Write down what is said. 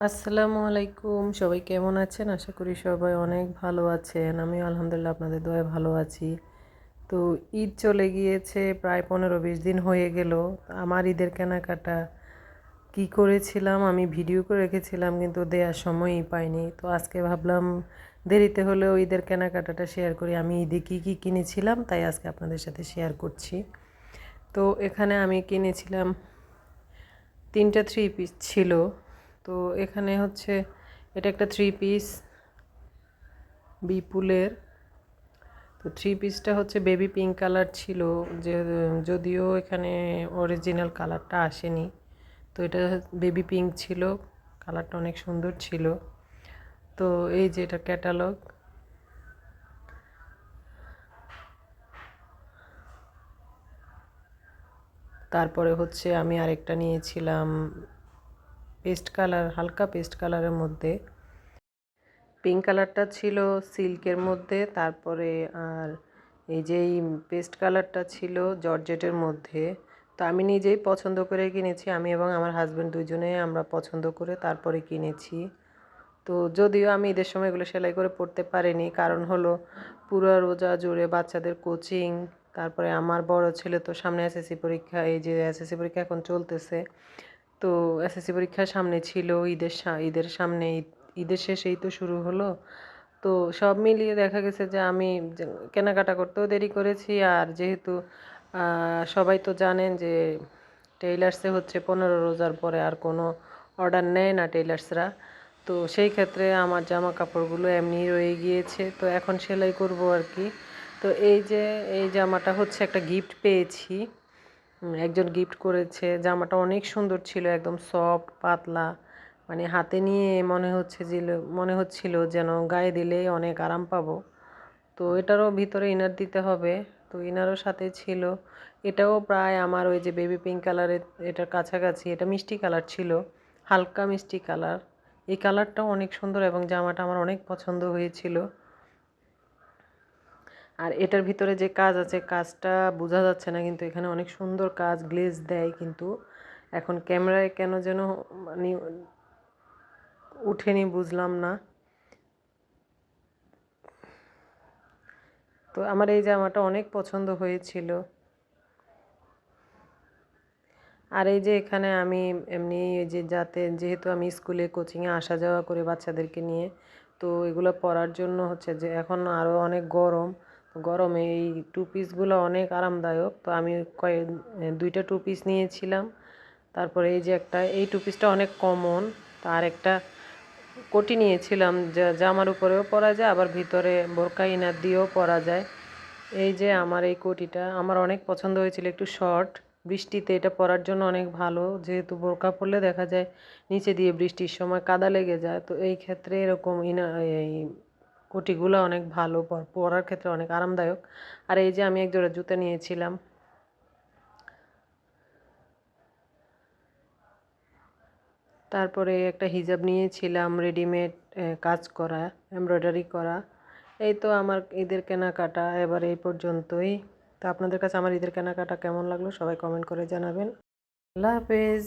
আসসালামু আলাইকুম। সবাই কেমন আছেন? আশা করি সবাই অনেক ভালো আছেন। আমি আলহামদুলিল্লাহ আপনাদের দোয়ায় ভালো আছি। তো ঈদ চলে গিয়েছে, প্রায় পনেরো বিশ দিন হয়ে গেল। আমার ঈদের কেনাকাটা কি করেছিলাম, আমি ভিডিও করে রেখেছিলাম, কিন্তু দেওয়ার সময়ই পাইনি। তো আজকে ভাবলাম দেরিতে হলেও ঈদের কেনাকাটাটা শেয়ার করি। আমি ঈদে কী কী কিনেছিলাম, তাই আজকে আপনাদের সাথে শেয়ার করছি। তো এখানে আমি কিনেছিলাম তিনটা থ্রি পিস ছিল। তো এখানে হচ্ছে এটা একটা থ্রি পিস বিপুলের। তো থ্রি পিসটা হচ্ছে বেবি পিঙ্ক কালার ছিল, যে, যদিও এখানে অরিজিনাল কালারটা আসেনি। তো এটা বেবি পিঙ্ক ছিল কালারটা অনেক সুন্দর ছিল। তো এই যে এটা ক্যাটালগ তারপরে হচ্ছে আমি আরেকটা নিয়েছিলাম পেস্ট কালার, হালকা পেস্ট কালারের মধ্যে। পিঙ্ক কালারটা ছিল সিল্কের মধ্যে, তারপরে আর এই যেই পেস্ট কালারটা ছিল জর্জেটের মধ্যে। তো আমি নিজেই পছন্দ করে কিনেছি, আমি এবং আমার হাজব্যান্ড দুজনে আমরা পছন্দ করে তারপরে কিনেছি। তো যদিও আমি ঈদের সময় এগুলো সেলাই করে পড়তে পারিনি, কারণ হলো পুরো রোজা জুড়ে বাচ্চাদের কোচিং, তারপরে আমার বড় ছেলে তো সামনে এসএসসি পরীক্ষা, এই যে এসএসসি পরীক্ষা এখন চলতেছে। তো এসএসসি পরীক্ষার সামনে ছিল, ঈদের ঈদের সামনে ঈদের শেষেই তো শুরু হলো। তো সব মিলিয়ে দেখা গেছে যে আমি কেনাকাটা করতেও দেরি করেছি আর যেহেতু সবাই তো জানেন যে টেইলার্সে হচ্ছে পনেরো রোজার পরে আর কোনো অর্ডার নেয় না টেইলার্সরা। তো সেই ক্ষেত্রে আমার জামা কাপড়গুলো এমনি রয়ে গিয়েছে। তো এখন সেলাই করব আর কি। তো এই যে, এই জামাটা হচ্ছে একটা গিফট পেয়েছি। একজন গিফট করেছে, জামাটা অনেক সুন্দর ছিল, একদম সফট পাতলা। মানে হাতে নিয়ে মনে হচ্ছে যে মনে হচ্ছিল যেন গায়ে দিলেই অনেক আরাম পাবো। তো এটারও ভিতরে ইনার দিতে হবে। তো ইনারও সাথে ছিল। এটাও প্রায় আমার ওই যে বেবি পিঙ্ক কালারের এটার কাছাকাছি। এটা মিষ্টি কালার ছিল, হালকা মিষ্টি কালার এই কালারটাও অনেক সুন্দর এবং জামাটা আমার অনেক পছন্দ হয়েছিল। আর এটার ভিতরে যে কাজ আছে, কাজটা বোঝা যাচ্ছে না, কিন্তু এখানে অনেক সুন্দর কাজ, গ্লেজ দেয় কিন্তু। এখন ক্যামেরায় কেন যেন মানে উঠেনি বুঝলাম না। তো আমার এই জামাটা অনেক পছন্দ হয়েছিল। আর এই যে এখানে আমি এমনি এই যে যাতে যেহেতু আমি স্কুলে কোচিংয়ে আসা যাওয়া করে বাচ্চাদেরকে নিয়ে, তো এগুলো পরার জন্য হচ্ছে যে এখন আরও অনেক গরম। গরমে এই টু পিসগুলো অনেক আরামদায়ক। তো আমি কয়েক, দুইটা টু পিস নিয়েছিলাম। তারপরে এই যে একটা, এই টু পিসটা অনেক কমন তার একটা কোটি নিয়েছিলাম, যা, জামার উপরেও পরা যায়, আবার ভিতরে বোরকা ইনার দিয়েও পরা যায়। এই যে আমার এই কোটিটা, আমার অনেক পছন্দ হয়েছিল একটু শর্ট বৃষ্টিতে এটা পরার জন্য অনেক ভালো, যেহেতু বোরকা পরলে দেখা যায় নিচে দিয়ে বৃষ্টির সময় কাদা লেগে যায়। তো এই ক্ষেত্রে এরকম ইনা এই অনেক ভালো পরার ক্ষেত্রে অনেক আরামদায়ক। আর এই যে আমি এক জোড়া জুতা নিয়েছিলাম। তারপরে একটা হিজাব নিয়েছিলাম রেডিমেড কাজ করা এমব্রয়ডারি করা। এই তো আমার ঈদের কেনাকাটা এবার এই পর্যন্তই। তো আপনাদের কাছে আমার ঈদের কেনাকাটা কেমন লাগল সবাই কমেন্ট করে জানাবেন। আল্লাহ হাফেজ।